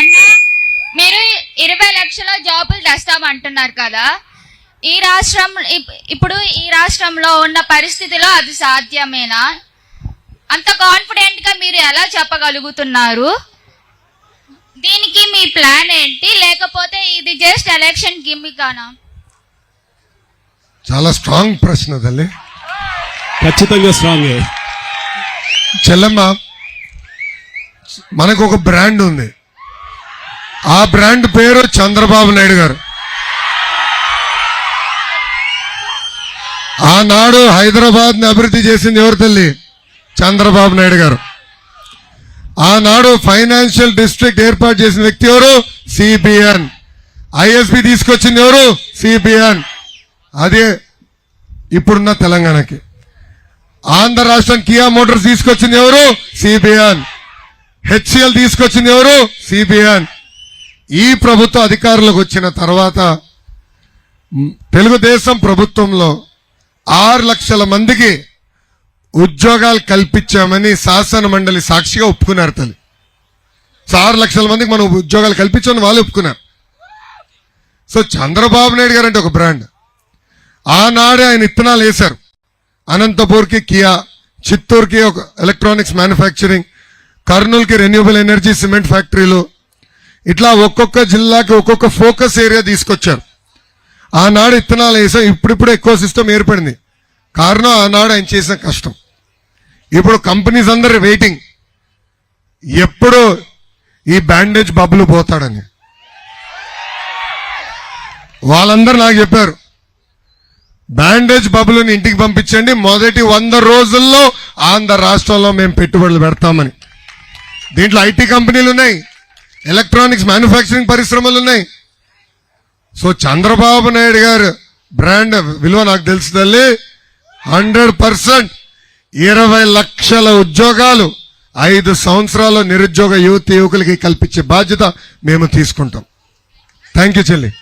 అన్న మీరు ఇరవై లక్షల జాబులు తెస్తామంటున్నారు కదా. ఈ రాష్ట్రం ఇప్- ఇప్పుడు ఈ రాష్ట్రంలో ఉన్న పరిస్థితిలో అది సాధ్యమేనా? అంత కాన్ఫిడెంట్గా మీరు ఎలా చెప్పగలుగుతున్నారు? దీనికి మీ ప్లాన్ ఏంటి? లేకపోతే ఇది జస్ట్ ఎలక్షన్ గిమ్మికానా? చాలా స్ట్రాంగ్ ప్రశ్న తల్లి. ఖచ్చితంగా స్ట్రాంగ్ చెల్లమ్మ మనకు ఒక బ్రాండ్ ఉంది. ఆ బ్రాండ్ పేరు చంద్రబాబు నాయుడు గారు. ఆనాడు హైదరాబాద్ని అభివృద్ధి చేసింది ఎవరు తల్లి? చంద్రబాబు నాయుడు గారు. ఆనాడు ఫైనాన్షియల్ డిస్ట్రిక్ట్ ఏర్పాటు చేసిన వ్యక్తి ఎవరు? సిబిఎన్ ఐఎస్బి తీసుకొచ్చింది ఎవరు? సిబిఎన్ అదే ఇప్పుడున్న తెలంగాణకి. ఆంధ్ర రాష్ట్రం కియా మోటార్స్ తీసుకొచ్చింది ఎవరు? సిబిఎన్ హెచ్సిఎల్ తీసుకొచ్చింది ఎవరు? సిబిఎన్ ఈ ప్రభుత్వ అధికారులకు వచ్చిన తర్వాత తెలుగుదేశం ప్రభుత్వంలో ఆరు లక్షల మందికి ఉద్యోగాలు కల్పించామని శాసన మండలి సాక్షిగా ఒప్పుకున్నారు తల్లి. సో ఆరు లక్షల మందికి మనం ఉద్యోగాలు కల్పించామని వాళ్ళు ఒప్పుకున్నారు. సో చంద్రబాబు నాయుడు గారు అంటే ఒక బ్రాండ్. ఆనాడే ఆయన ఇత్తనాలు వేశారు. అనంతపూర్కి కియా చిత్తూరుకి ఒక ఎలక్ట్రానిక్స్ మ్యానుఫ్యాక్చరింగ్ కర్నూలుకి రెన్యూబుల్ ఎనర్జీ సిమెంట్ ఫ్యాక్టరీలు ఇట్లా ఒక్కొక్క జిల్లాకి ఒక్కొక్క ఫోకస్ ఏరియా తీసుకొచ్చారు. ఆనాడు ఇత్తనాలు వేసాం ఇప్పుడిప్పుడు ఎక్కువ సిస్టమ్ ఏర్పడింది. కారణం ఆనాడు ఆయన చేసిన కష్టం. ఇప్పుడు కంపెనీస్ అందరు వెయిటింగ్ ఎప్పుడు ఈ బ్యాండేజ్ బబ్బులు పోతాడని. వాళ్ళందరూ నాకు చెప్పారు బ్యాండేజ్ బబ్బులను ఇంటికి పంపించండి మొదటి వంద రోజుల్లో ఆంధ్ర రాష్ట్రంలో మేము పెట్టుబడులు పెడతామని. దీంట్లో ఐటీ కంపెనీలు ఉన్నాయి. ఎలక్ట్రానిక్స్ మ్యానుఫ్యాక్చరింగ్ పరిశ్రమలు ఉన్నాయి సో చంద్రబాబు నాయుడు గారు బ్రాండ్ విలువ నాకు తెలుసు తల్లి. హండ్రెడ్ పర్సెంట్ ఇరవై లక్షల ఉద్యోగాలు ఐదు సంవత్సరాల నిరుద్యోగ యువతి యువకులకి కల్పించే బాధ్యత మేము తీసుకుంటాం. థ్యాంక్ యూ చెల్లి.